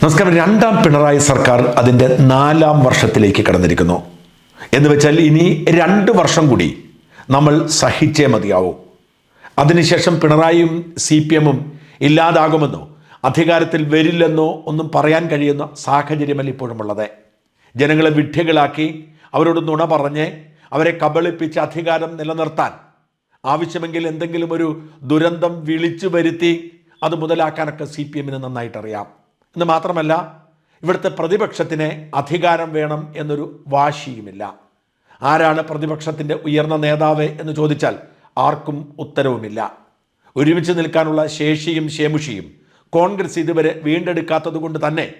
നമസ്കാരം. രണ്ടാം പിണറായി സർക്കാർ അതിന്റെ നാലാം വർഷത്തിലേക്ക് കടന്നിരിക്കുന്നു. എന്ന് വെച്ചാൽ ഇനി രണ്ട് വർഷം കൂടി നമ്മൾ സഹിച്ചേ മതിയാവൂ. അതിനുശേഷം പിണറായിയും സി പി എമ്മും ഇല്ലാതാകുമെന്നോ അധികാരത്തിൽ വരില്ലെന്നോ ഒന്നും പറയാൻ കഴിയുന്ന സാഹചര്യമല്ല ഇപ്പോഴുമുള്ളത്. ജനങ്ങളെ വിഡ്ഢികളാക്കി അവരോട് നുണ പറഞ്ഞ് അവരെ കബളിപ്പിച്ച് അധികാരം നിലനിർത്താൻ ആവശ്യമെങ്കിൽ എന്തെങ്കിലും ഒരു ദുരന്തം വിളിച്ചു വരുത്തി അത് മുതലാക്കാനൊക്കെ സി പി എമ്മിന് നന്നായിട്ടറിയാം. എന്ന് മാത്രമല്ല ഇവിടുത്തെ പ്രതിപക്ഷത്തിന് അധികാരം വേണം എന്നൊരു വാശിയുമില്ല. ആരാണ് പ്രതിപക്ഷത്തിന്റെ ഉയർന്ന നേതാവ് എന്ന് ചോദിച്ചാൽ ആർക്കും ഉത്തരവുമില്ല. ഒരുമിച്ച് നിൽക്കാനുള്ള ശേഷിയും ശേമുഷിയും കോൺഗ്രസ് ഇതുവരെ വീണ്ടെടുക്കാത്തത് കൊണ്ട് തന്നെ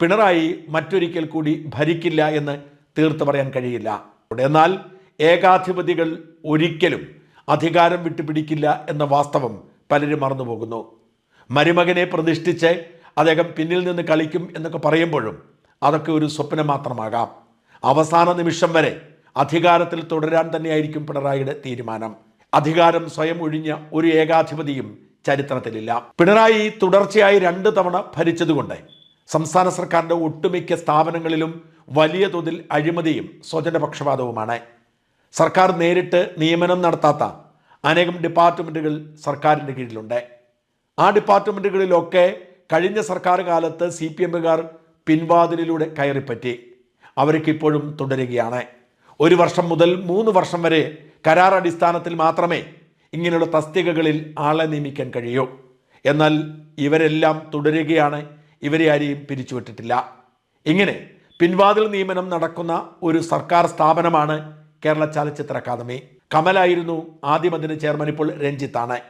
പിണറായി മറ്റൊരിക്കൽ കൂടി ഭരിക്കില്ല എന്ന് തീർത്തു പറയാൻ കഴിയില്ല. എന്നാൽ ഏകാധിപതികൾ ഒരിക്കലും അധികാരം വിട്ടുപിടിക്കില്ല എന്ന വാസ്തവം പലരും മറന്നുപോകുന്നു. മരുമകനെ പ്രതിഷ്ഠിച്ച് അദ്ദേഹം പിന്നിൽ നിന്ന് കളിക്കും എന്നൊക്കെ പറയുമ്പോഴും അതൊക്കെ ഒരു സ്വപ്നം മാത്രമാകാം. അവസാന നിമിഷം വരെ അധികാരത്തിൽ തുടരാൻ തന്നെയായിരിക്കും പിണറായിയുടെ തീരുമാനം. അധികാരം സ്വയം ഒഴിഞ്ഞ ഒരു ഏകാധിപതിയും ചരിത്രത്തിലില്ല. പിണറായി തുടർച്ചയായി രണ്ട് തവണ ഭരിച്ചതുകൊണ്ട് സംസ്ഥാന സർക്കാരിന്റെ ഒട്ടുമിക്ക സ്ഥാപനങ്ങളിലും വലിയ തോതിൽ അഴിമതിയും സ്വജനപക്ഷപാതവുമാണ്. സർക്കാർ നേരിട്ട് നിയമനം നടത്താത്ത അനേകം ഡിപ്പാർട്ട്മെന്റുകൾ സർക്കാരിന്റെ കീഴിലുണ്ട്. ആ ഡിപ്പാർട്ട്മെന്റുകളിലൊക്കെ കഴിഞ്ഞ സർക്കാർ കാലത്ത് സി പി എമ്മുകാർ പിൻവാതിലിലൂടെ കയറിപ്പറ്റി. അവർക്കിപ്പോഴും തുടരുകയാണ്. ഒരു വർഷം മുതൽ മൂന്ന് വർഷം വരെ കരാർ അടിസ്ഥാനത്തിൽ മാത്രമേ ഇങ്ങനെയുള്ള തസ്തികകളിൽ ആളെ നിയമിക്കാൻ കഴിയൂ. എന്നാൽ ഇവരെല്ലാം തുടരുകയാണ്. ഇവരെ ആരെയും പിരിച്ചുവിട്ടിട്ടില്ല. ഇങ്ങനെ പിൻവാതിൽ നിയമനം നടക്കുന്ന ഒരു സർക്കാർ സ്ഥാപനമാണ് കേരള ചലച്ചിത്ര അക്കാദമി. കമലായിരുന്നു ആദ്യം അതിന് ചെയർമാൻ ഇപ്പോൾ രഞ്ജിത്താണ്.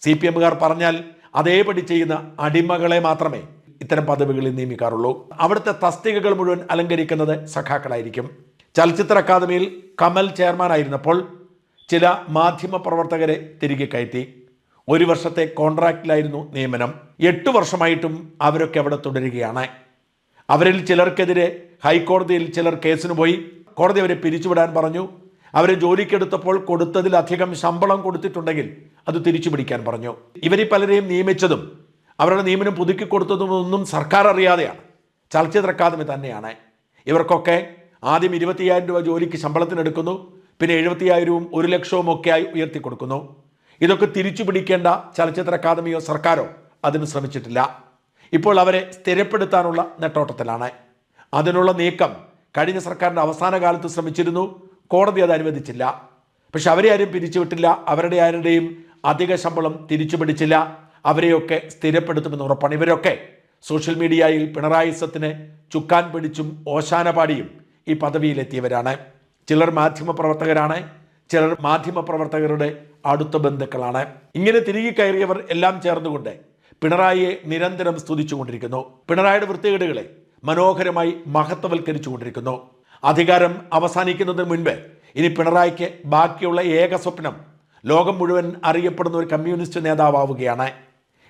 സി പി എമ്മുകാർ പറഞ്ഞാൽ അതേപടി ചെയ്യുന്ന അടിമകളെ മാത്രമേ ഇത്തരം പദവികളിൽ നിയമിക്കാറുള്ളൂ. അവിടുത്തെ തസ്തികകൾ മുഴുവൻ അലങ്കരിക്കുന്നത് സഖാക്കളായിരിക്കും. ചലച്ചിത്ര അക്കാദമിയിൽ കമൽ ചെയർമാനായിരുന്നപ്പോൾ ചില മാധ്യമ പ്രവർത്തകരെ തിരികെ കയറ്റി. ഒരു വർഷത്തെ കോൺട്രാക്റ്റിലായിരുന്നു നിയമനം. എട്ട് വർഷമായിട്ടും അവരൊക്കെ അവിടെ തുടരുകയാണ്. അവരിൽ ചിലർക്കെതിരെ ഹൈക്കോടതിയിൽ ചിലർ കേസിന് പോയി. കോടതി അവരെ പിരിച്ചുവിടാൻ പറഞ്ഞു. അവരെ ജോലിക്കെടുത്തപ്പോൾ കൊടുത്തതിലധികം ശമ്പളം കൊടുത്തിട്ടുണ്ടെങ്കിൽ അത് തിരിച്ചു പിടിക്കാൻ പറഞ്ഞു. ഇവരിൽ പലരെയും നിയമിച്ചതും അവരുടെ നിയമനം പുതുക്കി കൊടുത്തതുമൊന്നും സർക്കാർ അറിയാതെയാണ്. ചലച്ചിത്ര അക്കാദമി തന്നെയാണ്. ഇവർക്കൊക്കെ ആദ്യം ഇരുപത്തിയായിരം രൂപ ജോലിക്ക് ശമ്പളത്തിനെടുക്കുന്നു പിന്നെ എഴുപത്തിയായിരവും ഒരു ലക്ഷവും ഒക്കെയായി ഉയർത്തി കൊടുക്കുന്നു. ഇതൊക്കെ തിരിച്ചു പിടിക്കേണ്ട ചലച്ചിത്ര അക്കാദമിയോ സർക്കാരോ അതിന് ശ്രമിച്ചിട്ടില്ല. ഇപ്പോൾ അവരെ സ്ഥിരപ്പെടുത്താനുള്ള നെട്ടോട്ടത്തിലാണ്. അതിനുള്ള നീക്കം കഴിഞ്ഞ സർക്കാരിന്റെ അവസാന കാലത്ത് ശ്രമിച്ചിരുന്നു. കോടതി അത് അനുവദിച്ചില്ല. പക്ഷെ അവരെ ആരും പിരിച്ചുവിട്ടില്ല. അവരുടെ ആരുടെയും അധിക ശമ്പളം തിരിച്ചു പിടിച്ചില്ല. അവരെയൊക്കെ സ്ഥിരപ്പെടുത്തുമെന്ന് ഉറപ്പാണ്. ഇവരൊക്കെ സോഷ്യൽ മീഡിയയിൽ പിണറായി സത്തിന് ചുക്കാൻ പിടിച്ചും ഓശാന പാടിയും ഈ പദവിയിലെത്തിയവരാണ്. ചിലർ മാധ്യമ പ്രവർത്തകരാണ് ചിലർ മാധ്യമ പ്രവർത്തകരുടെ അടുത്ത ബന്ധുക്കളാണ്. ഇങ്ങനെ തിരികെ കയറിയവർ എല്ലാം ചേർന്നുകൊണ്ട് പിണറായിയെ നിരന്തരം സ്തുതിച്ചുകൊണ്ടിരിക്കുന്നു. പിണറായിയുടെ വൃത്തികേടുകളെ മനോഹരമായി മഹത്വവൽക്കരിച്ചുകൊണ്ടിരിക്കുന്നു. അധികാരം അവസാനിക്കുന്നതിന് മുൻപ് ഇനി പിണറായിക്ക് ബാക്കിയുള്ള ഏക സ്വപ്നം ലോകം മുഴുവൻ അറിയപ്പെടുന്ന ഒരു കമ്മ്യൂണിസ്റ്റ് നേതാവുകയാണ്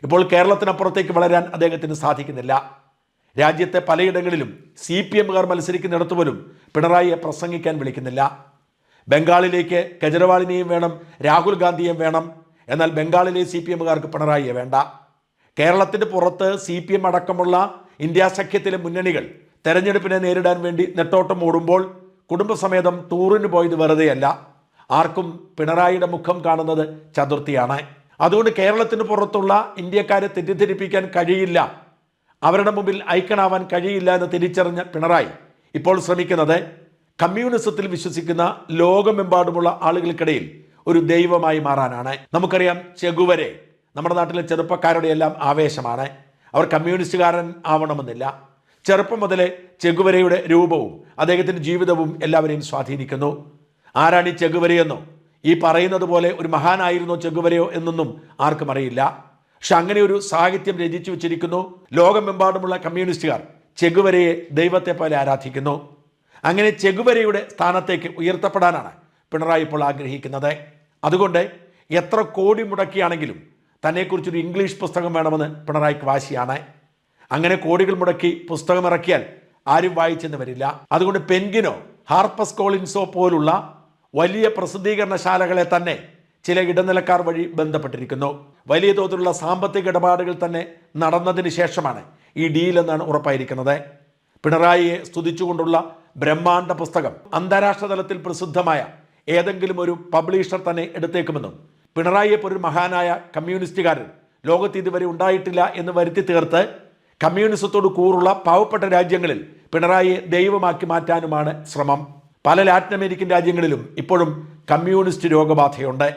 ഇപ്പോൾ കേരളത്തിനപ്പുറത്തേക്ക് വളരാൻ അദ്ദേഹത്തിന് സാധിക്കുന്നില്ല. രാജ്യത്തെ പലയിടങ്ങളിലും സി പി എമ്മുകാർ മത്സരിക്കുന്നിടത്ത് പോലും പിണറായിയെ പ്രസംഗിക്കാൻ വിളിക്കുന്നില്ല. ബംഗാളിലേക്ക് കെജ്രിവാളിനെയും വേണം രാഹുൽ ഗാന്ധിയെയും വേണം. എന്നാൽ ബംഗാളിലെ സി പി എമ്മുകാർക്ക് പിണറായിയെ വേണ്ട. കേരളത്തിന് പുറത്ത് സി പി എം അടക്കമുള്ള ഇന്ത്യ സഖ്യത്തിലെ മുന്നണികൾ തെരഞ്ഞെടുപ്പിനെ നേരിടാൻ വേണ്ടി നെട്ടോട്ടം ഓടുമ്പോൾ കുടുംബസമേതം ടൂറിന് പോയത് വെറുതെയല്ല. ആർക്കും പിണറായിയുടെ മുഖം കാണുന്നത് ചതുർത്ഥിയാണ്. അതുകൊണ്ട് കേരളത്തിന് പുറത്തുള്ള ഇന്ത്യക്കാരെ തെറ്റിദ്ധരിപ്പിക്കാൻ കഴിയില്ല. അവരുടെ മുമ്പിൽ ഐക്കണാവാൻ കഴിയില്ല എന്ന് തിരിച്ചറിഞ്ഞ പിണറായി ഇപ്പോൾ ശ്രമിക്കുന്നത് കമ്മ്യൂണിസത്തിൽ വിശ്വസിക്കുന്ന ലോകമെമ്പാടുമുള്ള ആളുകൾക്കിടയിൽ ഒരു ദൈവമായി മാറാനാണ്. നമുക്കറിയാം ചെകുവരെ നമ്മുടെ നാട്ടിലെ ചെറുപ്പക്കാരുടെ എല്ലാം ആവേശമാണ്. അവർ കമ്മ്യൂണിസ്റ്റുകാരൻ ആവണമെന്നില്ല. ചെറുപ്പം മുതലേ ചെഗുവരയുടെ രൂപവും അദ്ദേഹത്തിന്റെ ജീവിതവും എല്ലാവരെയും സ്വാധീനിക്കുന്നു. ആരാണ് ഈ ചെഗുവരയെന്നോ? ഈ പറയുന്നത് പോലെ ഒരു മഹാനായിരുന്നോ ചെഗുവരയോ എന്നൊന്നും ആർക്കും അറിയില്ല. പക്ഷെ അങ്ങനെ ഒരു സാഹിത്യം രചിച്ചു വെച്ചിരിക്കുന്നു. ലോകമെമ്പാടുമുള്ള കമ്മ്യൂണിസ്റ്റുകാർ ചെഗുവരയെ ദൈവത്തെ പോലെ ആരാധിക്കുന്നു. അങ്ങനെ ചെഗുവരയുടെ സ്ഥാനത്തേക്ക് ഉയർത്തപ്പെടാനാണ് പിണറായി ഇപ്പോൾ ആഗ്രഹിക്കുന്നത്. അതുകൊണ്ട് എത്ര കോടി മുടക്കിയാണെങ്കിലും തന്നെക്കുറിച്ചൊരു ഇംഗ്ലീഷ് പുസ്തകം വേണമെന്ന് പിണറായിക്ക് വാശിയാണ്. അങ്ങനെ കോടികൾ മുടക്കി പുസ്തകം ഇറക്കിയാൽ ആരും വായിച്ചെന്ന് വരില്ല. അതുകൊണ്ട് പെൻഗിനോ ഹാർപ്പസ് കോളിൻസോ പോലുള്ള വലിയ പ്രസിദ്ധീകരണശാലകളെ തന്നെ ചില ഇടനിലക്കാർ വഴി ബന്ധപ്പെട്ടിരിക്കുന്നു. വലിയ തോതിലുള്ള സാമ്പത്തിക ഇടപാടുകൾ തന്നെ നടന്നതിന് ശേഷമാണ് ഈ ഡീൽ എന്നാണ് ഉറപ്പായിരിക്കുന്നത്. പിണറായിയെ സ്തുതിച്ചുകൊണ്ടുള്ള ബ്രഹ്മാണ്ഡ പുസ്തകം അന്താരാഷ്ട്ര തലത്തിൽ പ്രസിദ്ധമായ ഏതെങ്കിലും ഒരു പബ്ലിഷർ തന്നെ എടുത്തേക്കുമെന്നും പിണറായിയെ പോലൊരു മഹാനായ കമ്മ്യൂണിസ്റ്റുകാരൻ ലോകത്ത് ഇതുവരെ ഉണ്ടായിട്ടില്ല എന്ന് വരുത്തി തീർത്ത് കമ്മ്യൂണിസത്തോട് കൂറുള്ള പാവപ്പെട്ട രാജ്യങ്ങളിൽ പിണറായിയെ ദൈവമാക്കി മാറ്റാനുമാണ് ശ്രമം. പല ലാറ്റിൻ അമേരിക്കൻ രാജ്യങ്ങളിലും ഇപ്പോഴും കമ്മ്യൂണിസ്റ്റ് രോഗബാധയുണ്ട്.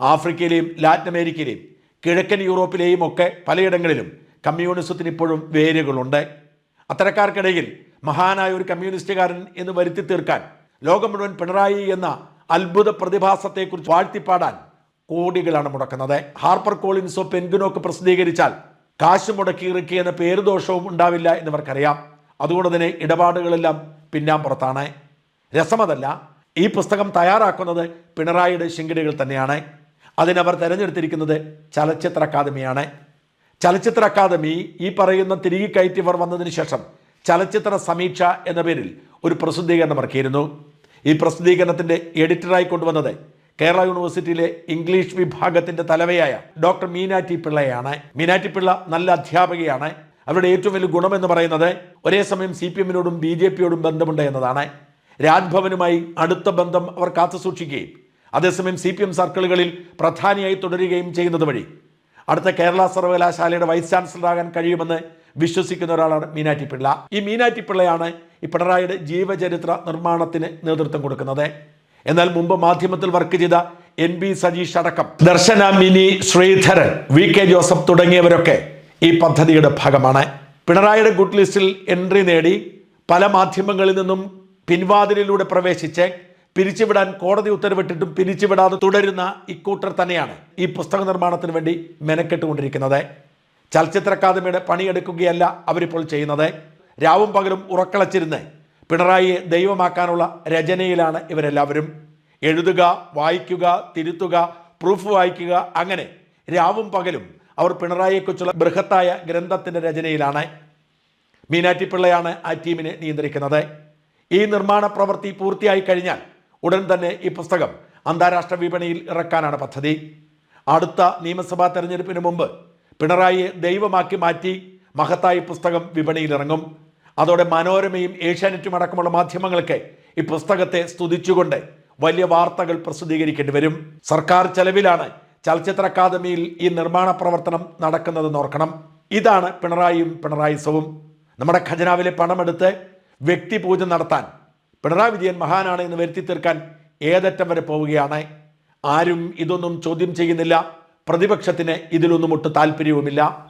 ആഫ്രിക്കയിലെയും ലാറ്റിൻ അമേരിക്കയിലെയും കിഴക്കൻ യൂറോപ്പിലെയും ഒക്കെ പലയിടങ്ങളിലും കമ്മ്യൂണിസത്തിന് ഇപ്പോഴും വേരുകളുണ്ട്. അത്തരക്കാർക്കിടയിൽ മഹാനായ ഒരു കമ്മ്യൂണിസ്റ്റുകാരൻ എന്ന് വരുത്തി തീർക്കാൻ ലോകം മുഴുവൻ പിണറായി എന്ന അത്ഭുത പ്രതിഭാസത്തെക്കുറിച്ച് വാഴ്ത്തിപ്പാടാൻ കോടികളാണ് മുടക്കുന്നത്. ഹാർപ്പർ കോളിൻസോ പെൻഗുനോക്ക് പ്രസിദ്ധീകരിച്ചാൽ കാശ് മുടക്കി ഇറക്കി എന്ന പേരുദോഷവും ഉണ്ടാവില്ല എന്നിവർക്കറിയാം. അതുകൊണ്ട് തന്നെ ഇടപാടുകളെല്ലാം പിന്നാമ്പുറത്താണ് രസമതല്ല ഈ പുസ്തകം തയ്യാറാക്കുന്നത് പിണറായിയുടെ ശിങ്കിടികൾ തന്നെയാണ്. അതിനവർ തിരഞ്ഞെടുത്തിരിക്കുന്നത് ചലച്ചിത്ര അക്കാദമിയാണ്. ചലച്ചിത്ര അക്കാദമി ഈ പറയുന്ന തിരികെ കയറ്റിയവർ വന്നതിന് ശേഷം ചലച്ചിത്ര സമീക്ഷ എന്ന പേരിൽ ഒരു പ്രസിദ്ധീകരണം ഇറക്കിയിരുന്നു. ഈ പ്രസിദ്ധീകരണത്തിന്റെ എഡിറ്ററായി കൊണ്ടുവന്നത് കേരള യൂണിവേഴ്സിറ്റിയിലെ ഇംഗ്ലീഷ് വിഭാഗത്തിന്റെ തലവയായ ഡോക്ടർ മീനാറ്റി പിള്ളയാണ്. മീനാറ്റി പിള്ള നല്ല അധ്യാപകയാണ്. അവരുടെ ഏറ്റവും വലിയ ഗുണം എന്ന് പറയുന്നത് ഒരേ സമയം സി പി എമ്മിനോടും ബി ജെ പിയോടും ബന്ധമുണ്ട് എന്നതാണ്. രാജ്ഭവനുമായി അടുത്ത ബന്ധം അവർ കാത്തു സൂക്ഷിക്കുകയും അതേസമയം സി പി എം സർക്കിളുകളിൽ പ്രധാനിയായി തുടരുകയും ചെയ്യുന്നത് വഴി അടുത്ത കേരള സർവകലാശാലയുടെ വൈസ് ചാൻസലറാകാൻ കഴിയുമെന്ന് വിശ്വസിക്കുന്ന ഒരാളാണ് മീനാറ്റി പിള്ള. ഈ മീനാറ്റി പിള്ളയാണ് ഈ പിണറായിയുടെ ജീവചരിത്ര നിർമ്മാണത്തിന് നേതൃത്വം കൊടുക്കുന്നത്. എന്നാൽ മുമ്പ് മാധ്യമത്തിൽ വർക്ക് ചെയ്ത എൻ ബി സജീഷ് അടക്കം. Darshana Mini Sreedharan V K Joseph തുടങ്ങിയവരൊക്കെ ഈ പദ്ധതിയുടെ ഭാഗമാണ്. പിണറായിയുടെ ഗുഡ് ലിസ്റ്റിൽ എൻട്രി നേടി പല മാധ്യമങ്ങളിൽ നിന്നും പിൻവാതിലിലൂടെ പ്രവേശിച്ച് പിരിച്ചുവിടാൻ കോടതി ഉത്തരവിട്ടിട്ടും പിരിച്ചുവിടാതെ തുടരുന്ന ഇക്കൂട്ടർ തന്നെയാണ് ഈ പുസ്തക നിർമ്മാണത്തിന് വേണ്ടി മെനക്കെട്ടുകൊണ്ടിരിക്കുന്നത്. ചലച്ചിത്ര അക്കാദമിയുടെ പണിയെടുക്കുകയല്ല അവരിപ്പോൾ ചെയ്യുന്നത്. രാവും പകലും ഉറക്കളച്ചിരുന്ന് പിണറായിയെ ദൈവമാക്കാനുള്ള രചനയിലാണ് ഇവരെല്ലാവരും. എഴുതുക വായിക്കുക തിരുത്തുക പ്രൂഫ് വായിക്കുക അങ്ങനെ രാവും പകലും അവർ പിണറായിയെക്കുറിച്ചുള്ള ബൃഹത്തായ ഗ്രന്ഥത്തിന്റെ രചനയിലാണ്. മീനാറ്റി പിള്ളയാണ് ആ ടീമിനെ നിയന്ത്രിക്കുന്നത്. ഈ നിർമ്മാണ പ്രവൃത്തി പൂർത്തിയായി കഴിഞ്ഞാൽ ഉടൻ തന്നെ ഈ പുസ്തകം അന്താരാഷ്ട്ര വിപണിയിൽ ഇറക്കാനാണ് പദ്ധതി. അടുത്ത നിയമസഭാ തെരഞ്ഞെടുപ്പിന് മുമ്പ് പിണറായിയെ ദൈവമാക്കി മാറ്റി മഹത്തായി പുസ്തകം വിപണിയിൽ ഇറങ്ങും അതോടെ മനോരമയും ഏഷ്യാനെറ്റും അടക്കമുള്ള മാധ്യമങ്ങൾക്ക് ഈ പുസ്തകത്തെ സ്തുതിച്ചുകൊണ്ട് വലിയ വാർത്തകൾ പ്രസിദ്ധീകരിക്കേണ്ടി വരും. സർക്കാർ ചെലവിലാണ് ചലച്ചിത്ര അക്കാദമിയിൽ ഈ നിർമ്മാണ പ്രവർത്തനം നടക്കുന്നതെന്ന് ഓർക്കണം. ഇതാണ് പിണറായിയും പിണറായിസവും നമ്മുടെ ഖജനാവിലെ പണമെടുത്ത് വ്യക്തിപൂജ നടത്താൻ പിണറായി വിജയൻ മഹാനാണ് എന്ന് വരുത്തി തീർക്കാൻ ഏതറ്റം വരെ പോവുകയാണ്. ആരും ഇതൊന്നും ചോദ്യം ചെയ്യുന്നില്ല. പ്രതിപക്ഷത്തിന് ഇതിലൊന്നും ഒട്ട് താല്പര്യവുമില്ല.